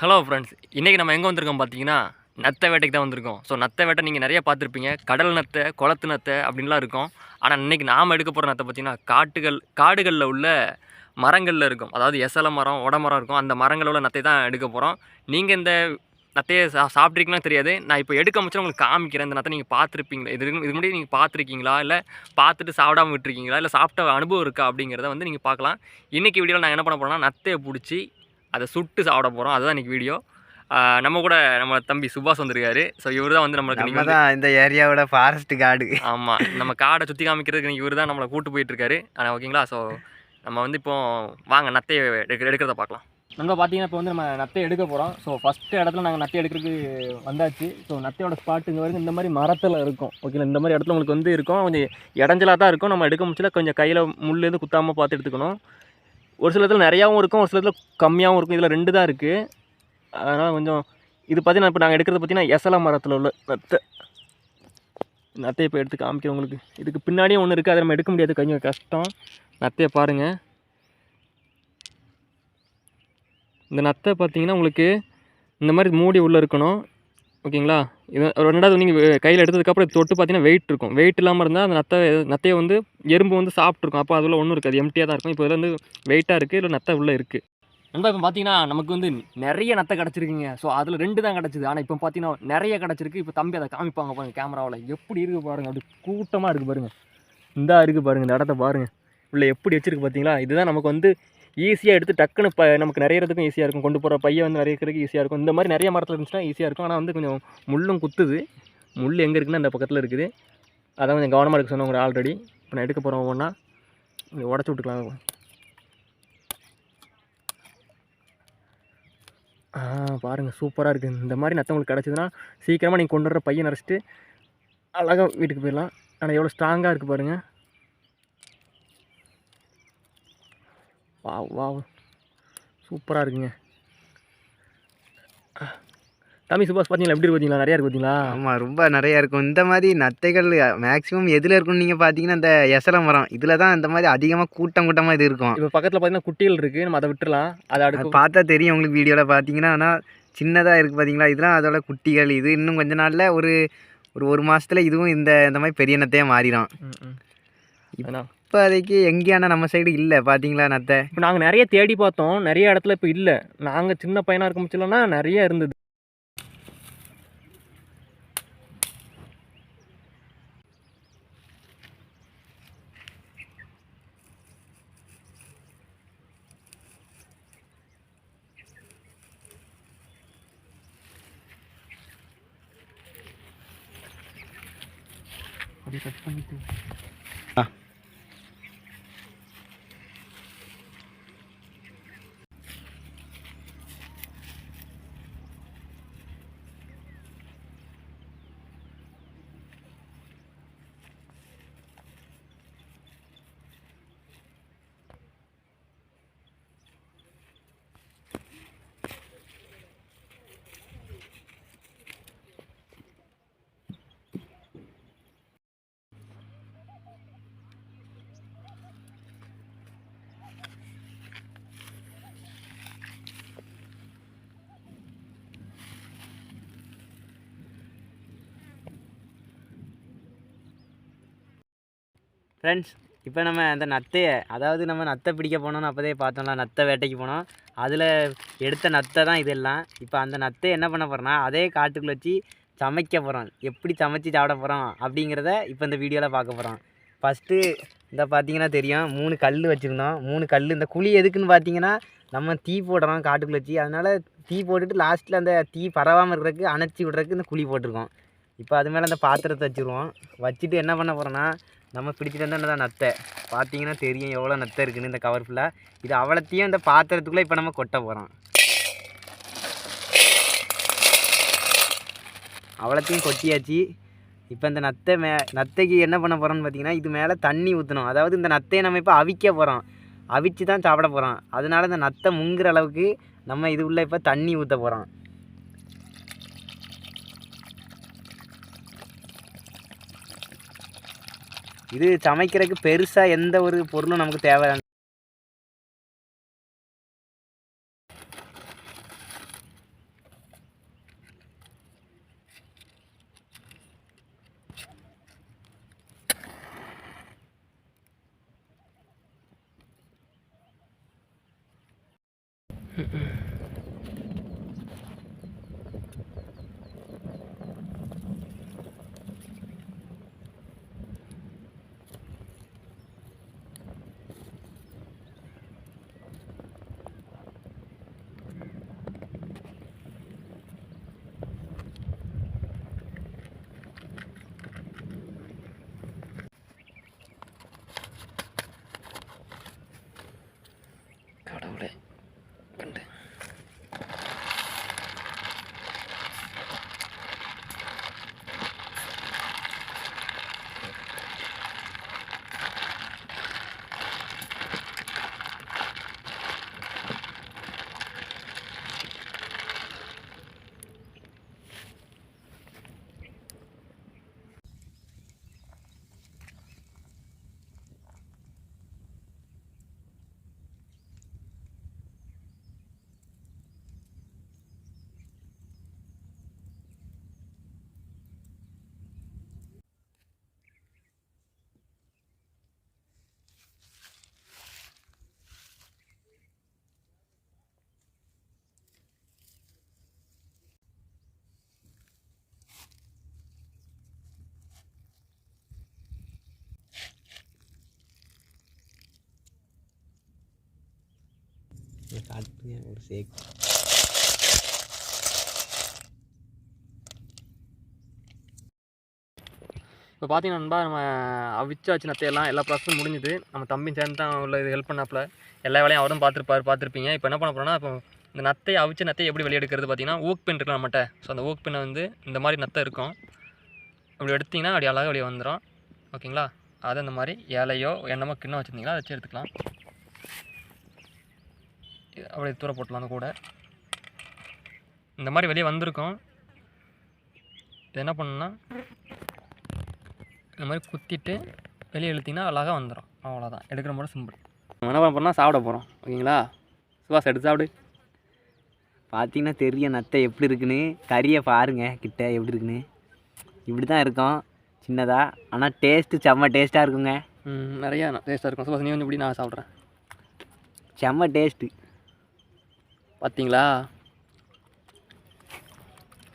Hello friends இன்றைக்கி நம்ம எங்கே வந்திருக்கோம் பார்த்தீங்கன்னா நத்தை வேட்டைக்கு தான் வந்திருக்கோம். ஸோ நத்தை வேட்டை நீங்கள் நிறைய பார்த்துருப்பீங்க. கடல் நத்தை குளத்து நத்தை அப்படின்லாம் இருக்கும். ஆனால் இன்றைக்கி நாம் எடுக்க போகிற நத்தை பார்த்தீங்கன்னா காட்டுகள் காடுகளில் உள்ள மரங்களில் இருக்கும். அதாவது எசல மரம் உடமரம் இருக்கும். அந்த மரங்களில் உள்ள நத்தை தான் எடுக்க போகிறோம் நீங்கள் இந்த நத்தையை சா சாப்பிட்ருக்கீங்களா தெரியாது. நான் இப்போ எடுக்க முடிச்சு உங்களுக்கு காமிக்கிறேன். இந்த நத்தை நீங்கள் பார்த்துருப்பீங்களா? இது இது முன்னாடி நீங்கள் பார்த்துருக்கீங்களா? இல்லை பார்த்துட்டு சாப்பிடாம விட்டுருக்கீங்களா? இல்லை சாப்பிட்ட அனுபவம் இருக்கா அப்படிங்கிறத வந்து நீங்கள் பார்க்கலாம். இன்றைக்கி வீடியோவில் நான் என்ன பண்ண போகிறேன்னா நத்தையை பிடிச்சி அதை சுட்டு சாப்பிட போகிறோம் அதுதான் இன்றைக்கி வீடியோ நம்ம கூட நம்ம தம்பி சுபாஷ் வந்திருக்காரு. ஸோ இவர் தான் வந்து நம்மளுக்கு நம்ம இன்னைக்கு தான் இந்த ஏரியாவோட ஃபாரஸ்ட் காடு. ஆமாம் நம்ம காடை சுற்றி காமிக்கிறதுக்கு இவர் தான் நம்மளை கூட்டு போயிட்டு இருக்காரு. ஆனால் ஓகேங்களா ஸோ நம்ம வந்து இப்போ வாங்க நத்தையை எடுக்க எடுக்கிறத பார்க்கலாம். நம்ம பார்த்தீங்கன்னா இப்போ வந்து நம்ம நத்தை எடுக்க போகிறோம் ஸோ ஃபஸ்ட்டு இடத்துல நாங்கள் நத்தை எடுக்கிறதுக்கு வந்தாச்சு. ஸோ நத்தையோட ஸ்பாட் இங்கே வரைக்கும் இந்த மாதிரி மரத்தில் இருக்கும். ஓகேங்களா இந்த மாதிரி இடத்துல உங்களுக்கு வந்து இருக்கும். கொஞ்சம் இடைஞ்சலாக தான் இருக்கும். நம்ம எடுக்க முடிச்சல கொஞ்சம் கையில் முள் எதுவும் குத்தாமல் பார்த்து எடுத்துக்கணும். ஒரு சில இடத்துல நிறையாவும் இருக்கும் ஒரு சில இடத்துல கம்மியாகவும் இருக்கும். இதில் ரெண்டு தான் இருக்குது அதனால் கொஞ்சம் இது பார்த்தீங்கன்னா இப்போ நாங்கள் எடுக்கிறது பார்த்தீங்கன்னா எசல மரத்தில் உள்ள நத்தை நத்தையை இப்போ எடுத்து காமிக்கிறேன் உங்களுக்கு. இதுக்கு பின்னாடியும் ஒன்று இருக்குது அதை நம்ம எடுக்க முடியாது. கொஞ்சம் கஷ்டம். நத்தையை பாருங்கள் இந்த நத்தை பார்த்தீங்கன்னா உங்களுக்கு இந்த மாதிரி மூடி உள்ளே இருக்கணும். ஓகேங்களா? இது ரெண்டாவது நீங்கள் கையில் எடுத்ததுக்கப்புறம் தொட்டு பார்த்தீங்கன்னா வெயிட் இருக்கும். வெயிட் இல்லாமல் இருந்தால் அந்த நத்தை நத்தையை வந்து எறும்பு வந்து சாப்பிட்ருக்கும் அப்போ அதில் ஒன்றும் இருக்காது. எம்டியாக தான் இருக்கும். இப்போ இதில் வந்து வெயிட்டாக இருக்குது இல்லை நத்தை உள்ளே இருக்குது நண்பா இப்போ பார்த்தீங்கன்னா நமக்கு வந்து நிறைய நத்தை கிடச்சிருக்குங்க. ஸோ அதில் ரெண்டு தான் கிடச்சிது. ஆனால் இப்போ பார்த்தீங்கன்னா நிறைய கிடச்சிருக்கு. இப்போ தம்பி அதை காமிப்பாங்க பாருங்க கேமராவில் எப்படி இருக்குது பாருங்கள் அப்படி கூட்டமாக இருக்குது பாருங்கள் இந்தா இருக்குது பாருங்க. இந்த இடத்த பாருங்கள் உள்ள எப்படி வச்சிருக்கு பார்த்தீங்களா? இதுதான் நமக்கு வந்து ஈஸியாக எடுத்து டக்குன்னு ப நமக்கு நிறையறதுக்கும் ஈஸியாக இருக்கும். கொண்டு போகிற பையன் வந்து நிறையறதுக்கு ஈஸியாக இருக்கும். இந்த மாதிரி நிறைய மரத்தில் இருந்துச்சுன்னா ஈஸியாக இருக்கும். ஆனால் வந்து கொஞ்சம் முள்ளும் குத்துது. முள் எங்கே இருக்குன்னா அந்த பக்கத்தில் இருக்குது. அதான் கொஞ்சம் கவனமாக இருக்க சொன்னவங்க ஆல்ரெடி இப்போ நான் எடுக்க போகிறோம் ஒவ்வொன்றா உடச்சி விட்டுக்கலாம். ஆ பாருங்கள் சூப்பராக இருக்குது இந்த மாதிரி நத்தவங்களுக்கு கிடச்சிதுன்னா சீக்கிரமாக நீங்கள் கொண்டு வர பையன் நிறச்சிட்டு அழகாக வீட்டுக்கு போயிடலாம். ஆனால் எவ்வளோ ஸ்ட்ராங்காக இருக்குது பாருங்கள் வா வா சூப்பராக இருக்குங்க. தம்பி சுபாஷ் பார்த்தீங்களா எப்படி இருக்கு பார்த்தீங்களா நிறையா இருக்கு பார்த்தீங்களா ஆமாம் ரொம்ப நிறையா இருக்கும். இந்த மாதிரி நத்தைகள் மேக்ஸிமம் எதில் இருக்கும்னு நீங்கள் பார்த்தீங்கன்னா இந்த எசல மரம் இதில் தான் இந்த மாதிரி அதிகமாக கூட்டம் கூட்டமாக இது இருக்கும். இப்போ பக்கத்தில் பார்த்தீங்கன்னா குட்டிகள் இருக்குது நம்ம அதை விட்டுறலாம். அதை அடுத்து பார்த்தா தெரியும் உங்களுக்கு வீடியோவில் பார்த்தீங்கன்னா ஆனால் சின்னதாக இருக்குது பார்த்தீங்களா இதெல்லாம் அதோட குட்டிகள். இது இன்னும் கொஞ்ச நாளில் ஒரு ஒரு ஒரு மாதத்தில் இதுவும் இந்த இந்த மாதிரி பெரிய நத்தையாக மாறிடும். இப்போதைக்கு எங்கேயான நம்ம சைடு இல்லை பார்த்தீங்களா நத்தை? இப்போ நாங்கள் நிறைய தேடி பார்த்தோம். நிறைய இடத்துல இப்போ இல்லை. நாங்கள் சின்ன பையனாக இருக்க முடிச்சலன்னா நிறைய இருந்தது. அப்படியே கட் பண்ணிட்டு. ஃப்ரெண்ட்ஸ் இப்போ நம்ம அந்த நத்தையை அதாவது நம்ம நத்தை பிடிக்க போனோம்னு அப்போதே பார்த்தோம்ல நத்தை வேட்டைக்கு போனோம். அதில் எடுத்த நத்தை தான் இதெல்லாம். இப்போ அந்த நத்தை என்ன பண்ண போகிறோன்னா அதே காட்டுக்குள்ளே வச்சு சமைக்க போகிறோம் எப்படி சமைச்சு சாப்பிட போகிறோம் அப்படிங்கிறத இப்போ இந்த வீடியோவில் பார்க்க போகிறோம் ஃபஸ்ட்டு இந்த பார்த்தீங்கன்னா தெரியும் மூணு கல் வச்சுருந்தோம். மூணு கல் இந்த குழி எதுக்குன்னு பார்த்தீங்கன்னா நம்ம தீ போடுறோம் காட்டுக்குள்ளே வச்சு. அதனால் தீ போட்டுட்டு லாஸ்ட்டில் அந்த தீ பரவாமல் இருக்கிறதுக்கு அணைச்சி விட்றதுக்கு இந்த குழி போட்டிருக்கோம். இப்போ அது மேலே அந்த பாத்திரத்தை வச்சுருவோம். வச்சுட்டு என்ன பண்ண போகிறோன்னா நம்ம பிடிச்சிட்டு வந்தால் தான் நத்தை? பார்த்தீங்கன்னா தெரியும் எவ்வளோ நத்தை இருக்குன்னு இந்த கவர் ஃபுல்லாக இது அவ்வளோத்தையும் இந்த பாத்திரத்துக்குள்ளே இப்போ நம்ம கொட்ட போகிறோம் அவ்வளோத்தையும் கொட்டியாச்சு. இப்போ இந்த நத்தை மே நத்தைக்கு என்ன பண்ண போகிறோம்னு பார்த்தீங்கன்னா இது மேலே தண்ணி ஊற்றணும் அதாவது இந்த நத்தையை நம்ம இப்போ அவிக்க போகிறோம் அவிச்சு தான் சாப்பிட போகிறோம் அதனால இந்த நத்தை முங்குற அளவுக்கு நம்ம இது உள்ளே இப்போ தண்ணி ஊற்ற போகிறோம் இது சமைக்கிறதுக்கு பெருசாக எந்த ஒரு பொருளும் நமக்கு தேவை Mm-mm. காட்டுங்க ஒரு சேக் இப்போ பார்த்தீங்கன்னா நண்பா நம்ம அவிச்சாச்சு நத்தையெல்லாம் எல்லா ப்ராசஸும் முடிஞ்சுது. நம்ம தம்பியும் சேர்ந்து தான் உள்ள இது ஹெல்ப் பண்ணாப்புல. எல்லா வேலையும் அவரும் பார்த்துருப்பார் பார்த்துருப்பீங்க இப்போ என்ன பண்ண போகிறோம்னா இப்போ இந்த நத்தையை அவிச்ச நத்தையை எப்படி வெளியே எடுக்கிறது பார்த்தீங்கன்னா ஊக் பென் இருக்கலாம் நம்மகிட்ட. ஸோ அந்த ஊக் பெண்ணை வந்து இந்த மாதிரி நத்தை இருக்கும். அப்படி எடுத்திங்கன்னா அப்படி அழகாக வெளியே வந்துடும் ஓகேங்களா? அதை இந்த மாதிரி இலையோ என்னமோ கிண்ணம் வச்சுருந்தீங்களா அதை வச்சு எடுத்துக்கலாம். அப்படியே தூர போட்டலாம் அந்த கூட. இந்த மாதிரி வெளியே வந்திருக்கும். இது என்ன பண்ணணும்னா இந்த மாதிரி குத்திட்டு வெளியே இழுத்தீங்கன்னா அழகாக வந்துடும் அவ்வளோதான் எடுக்கிற முறை சிம்பிள் நம்ம என்ன பண்ண போகிறோம்னா சாப்பிட போகிறோம் ஓகேங்களா? சுபாஷ் எடுத்து சாப்பிடு. பார்த்தீங்கன்னா தெரியும் நத்தை எப்படி இருக்குன்னு கறியை பாருங்க கிட்ட எப்படி இருக்குன்னு. இப்படி தான் இருக்கும் சின்னதாக ஆனால் டேஸ்ட்டு செம்ம டேஸ்ட்டாக இருக்குங்க. ம், நிறையா டேஸ்ட்டாக இருக்கும். சுபாஷ் நீ வந்து இப்படி நான் சாப்பிட்றேன். செம்ம டேஸ்ட்டு பார்த்தீங்களா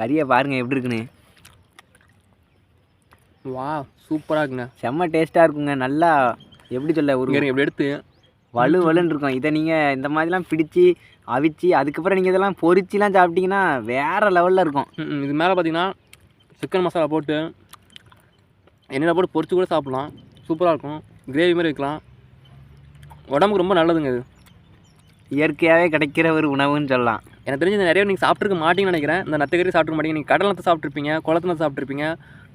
கறியை பாருங்க எப்படி இருக்குன்னு. வா சூப்பராக இருக்குங்க. செம்ம டேஸ்ட்டாக இருக்குங்க நல்லா எப்படி சொல்ல ஒரு இப்படி எடுத்து வலு வலுன்னு இருக்கும். இதை நீங்கள் இந்த மாதிரிலாம் பிடிச்சி அவிச்சு அதுக்கப்புறம் நீங்கள் இதெல்லாம் பொரிச்சிலாம் சாப்பிட்டீங்கன்னா வேறு லெவலில் இருக்கும். இது மேலே பார்த்தீங்கன்னா சிக்கன் மசாலா போட்டு எண்ணெயில் போட்டு பொரிச்சு கூட சாப்பிட்லாம். சூப்பராக இருக்கும். கிரேவி மாதிரி வைக்கலாம். உடம்புக்கு ரொம்ப நல்லதுங்க இது. இயற்கையாகவே கிடைக்கிற ஒரு உணவுன்னு சொல்லலாம். எனக்கு தெரிஞ்சு இந்த நிறைய நீங்கள் சாப்பிட்ருக்க மாட்டீங்கன்னு நினைக்கிறேன். இந்த நத்தக்கறி சாப்பிட்ருக்க மாட்டீங்க நீங்கள் கடல் நத்தை சாப்பிட்ருப்பீங்க குளத்து நத்தை சாப்பிட்ருப்பீங்க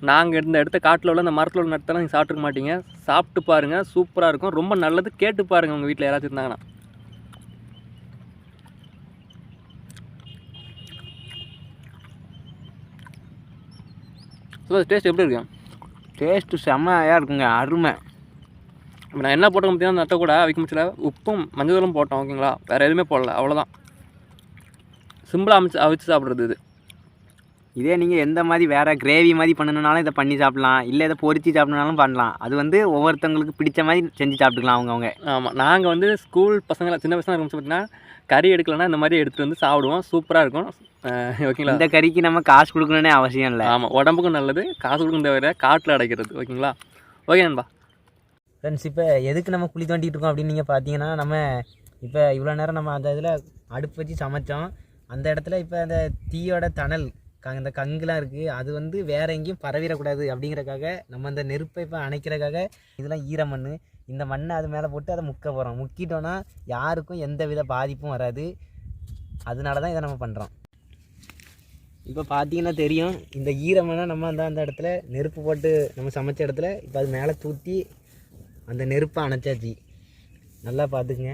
நாங்கள் இந்த இடத்த காட்டில் உள்ள இந்த மரத்தில் உள்ள நத்தெல்லாம் நீங்கள் சாப்பிட்ருக்க மாட்டீங்க. சாப்பிட்டு பாருங்கள் சூப்பராக இருக்கும். ரொம்ப நல்லது. கேட்டு பாருங்கள் உங்கள் வீட்டில் யாராச்சும் இருந்தாங்கன்னா. ஸோ டேஸ்ட் எப்படி இருக்கு? டேஸ்ட்டு செம்மையாக இருக்குங்க. அருமை. இப்போ நான் என்ன போட்டேன் பார்த்தீங்கன்னா நட்டை கூட அவிக்க முடிச்சல உப்பும் மஞ்சள் தூளும் போட்டோம் ஓகேங்களா? வேறு எதுவுமே போடல அவ்வளோதான் சிம்பிளாக அமைச்சு அவிச்சு சாப்பிட்றது இது. இதே நீங்கள் எந்த மாதிரி வேறு கிரேவி மாதிரி பண்ணணுனாலும் இதை பண்ணி சாப்பிட்லாம். இல்லை இதை பொரிச்சு சாப்பிடணுனாலும் பண்ணலாம். அது வந்து ஒவ்வொருத்தவங்களுக்கு பிடிச்ச மாதிரி செஞ்சு சாப்பிட்டுக்கலாம் அவங்கவுங்க. ஆமாம் நாங்கள் வந்து ஸ்கூல் பசங்களை சின்ன பசங்க இருக்கும் பார்த்தீங்கன்னா கறி எடுக்கலைன்னா இந்த மாதிரி எடுத்துகிட்டு வந்து சாப்பிடுவோம். சூப்பராக இருக்கும். ஓகேங்களா? இந்த கறிக்கு நம்ம காசு கொடுக்கணுன்னே அவசியம் இல்லை. ஆமாம் உடம்புக்கும் நல்லது காசு கொடுக்கும் தவிர காட்டில் அடைக்கிறது ஓகேங்களா? ஓகே நண்பா. ஃப்ரெண்ட்ஸ் இப்போ எதுக்கு நம்ம குழி தோண்டிட்டு இருக்கோம் அப்படின்னு நீங்கள் பார்த்தீங்கன்னா நம்ம இப்போ இவ்வளோ நேரம் நம்ம அந்த இதில் அடுப்பு வச்சு சமைச்சோம். அந்த இடத்துல இப்போ அந்த தீயோட தணல் க இந்த கங்குலாம் இருக்குது அது வந்து வேற எங்கேயும் பரவிடக்கூடாது அப்படிங்கிறக்காக நம்ம அந்த நெருப்பை இப்போ அணைக்கிறக்காக இதெல்லாம் ஈர மண் இந்த மண்ணை அது மேலே போட்டு அதை முக்க போகிறோம் முக்கிட்டோன்னா யாருக்கும் எந்த வித பாதிப்பும் வராது. அதனால தான் இதை நம்ம பண்ணுறோம் இப்போ பார்த்தீங்கன்னா தெரியும் இந்த ஈரமண்ணை நம்ம அந்த அந்த இடத்துல நெருப்பு போட்டு நம்ம சமைச்ச இடத்துல இப்போ அது மேலே தூத்தி அந்த நெருப்பை அணைச்சாச்சு. நல்லா பார்த்துக்குங்க.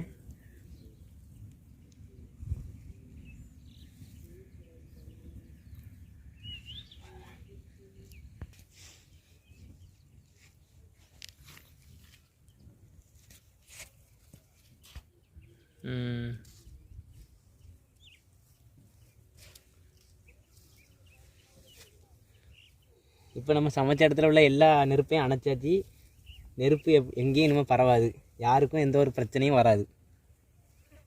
இப்போ நம்ம சமைச்ச இடத்துல உள்ள எல்லா நெருப்பையும் அணைச்சாச்சு. நெருப்பு எப் எங்கேயும் இனிமேல் பரவாது. யாருக்கும் எந்த ஒரு பிரச்சனையும் வராது.